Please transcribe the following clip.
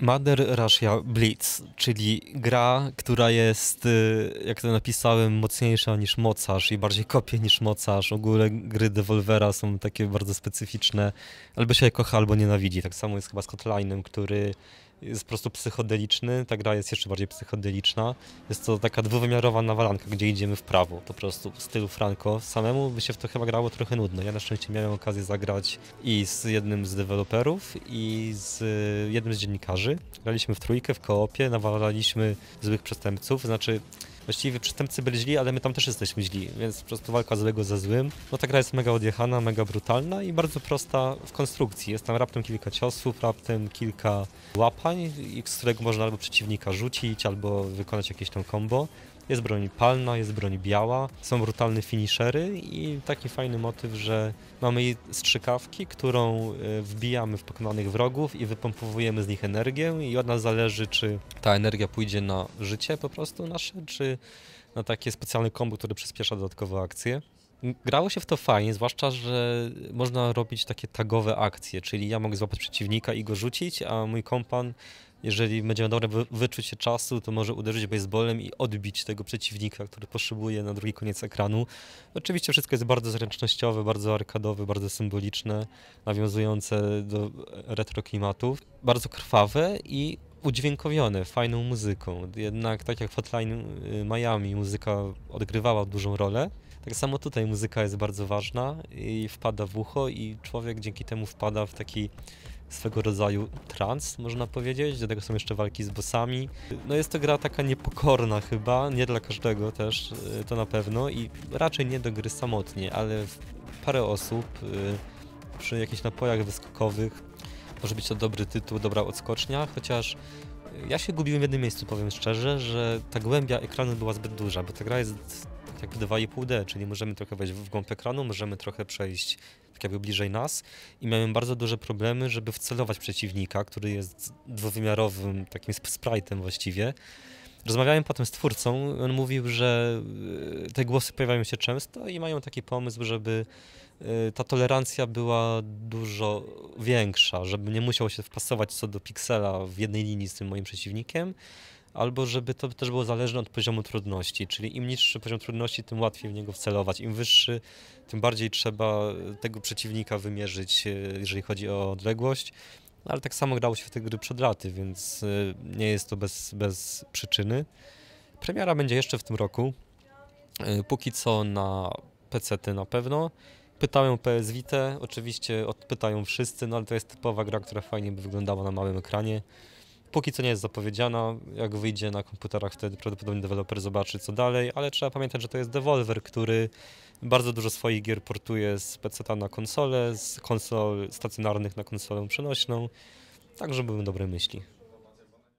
Mother Russia Blitz, czyli gra, która jest, y, jak to napisałem, mocniejsza niż mocarz i bardziej kopie niż mocarz. Ogólnie gry Devolvera są takie bardzo specyficzne. Albo się je kocha, albo nienawidzi. Tak samo jest chyba z Hotline'em, który jest po prostu psychodeliczny, ta gra jest jeszcze bardziej psychodeliczna. Jest to taka dwuwymiarowa nawalanka, gdzie idziemy w prawo, po prostu w stylu Franco. Samemu by się w to chyba grało trochę nudno. Ja na szczęście miałem okazję zagrać i z jednym z deweloperów, i z jednym z dziennikarzy. Graliśmy w trójkę, w koopie, nawalaliśmy złych przestępców, znaczy Właściwie przestępcy byli źli, ale my tam też jesteśmy źli, więc po prostu walka złego ze złym. No ta gra jest mega odjechana, mega brutalna i bardzo prosta w konstrukcji. Jest tam raptem kilka ciosów, raptem kilka łapań, z którego można albo przeciwnika rzucić, albo wykonać jakieś tam combo. Jest broń palna, jest broń biała, są brutalne finishery i taki fajny motyw, że mamy strzykawki, którą e, wbijamy w pokonanych wrogów i wypompowujemy z nich energię i od nas zależy, czy ta energia pójdzie na życie po prostu nasze, czy na takie specjalne kombo, które przyspiesza dodatkowo akcje. Grało się w to fajnie, zwłaszcza, że można robić takie tagowe akcje, czyli ja mogę złapać przeciwnika i go rzucić, a mój kompan jeżeli będzie miał dobre wyczucie czasu, to może uderzyć baseballem i odbić tego przeciwnika, który potrzebuje na drugi koniec ekranu. Oczywiście wszystko jest bardzo zręcznościowe, bardzo arkadowe, bardzo symboliczne, nawiązujące do retro klimatów. Bardzo krwawe i udźwiękowione fajną muzyką. Jednak tak jak Hotline y, Miami muzyka odgrywała dużą rolę, tak samo tutaj muzyka jest bardzo ważna i wpada w ucho i człowiek dzięki temu wpada w taki swego rodzaju trans, można powiedzieć. Do tego są jeszcze walki z bossami. No jest to gra taka niepokorna chyba, nie dla każdego też, y, to na pewno i raczej nie do gry samotnie, ale parę osób y, przy jakichś napojach wyskokowych może być to dobry tytuł, dobra odskocznia, chociaż ja się gubiłem w jednym miejscu, powiem szczerze, że ta głębia ekranu była zbyt duża, bo ta gra jest jakby 2,5D, czyli możemy trochę wejść w głąb ekranu, możemy trochę przejść tak jakby bliżej nas i miałem bardzo duże problemy, żeby wcelować przeciwnika, który jest dwuwymiarowym takim sprite'em właściwie. Rozmawiałem potem z twórcą, on mówił, że e, te głosy pojawiają się często i mają taki pomysł, żeby e, ta tolerancja była dużo większa, żeby nie musiał się wpasować co do piksela w jednej linii z tym moim przeciwnikiem, albo żeby to też było zależne od poziomu trudności, czyli im niższy poziom trudności, tym łatwiej w niego wcelować, im wyższy, tym bardziej trzeba tego przeciwnika wymierzyć, e, jeżeli chodzi o odległość. No, ale tak samo grało się w te gry przed laty, więc e, nie jest to bez, bez przyczyny. Premiera będzie jeszcze w tym roku. E, póki co na PC na pewno. Pytają PS Vita, oczywiście odpytają wszyscy, no ale to jest typowa gra, która fajnie by wyglądała na małym ekranie. Póki co nie jest zapowiedziana, jak wyjdzie na komputerach, wtedy prawdopodobnie deweloper zobaczy co dalej, ale trzeba pamiętać, że to jest Devolver, który bardzo dużo swoich gier portuje z PC na konsolę, z konsol stacjonarnych na konsolę przenośną, tak żeby były dobre myśli.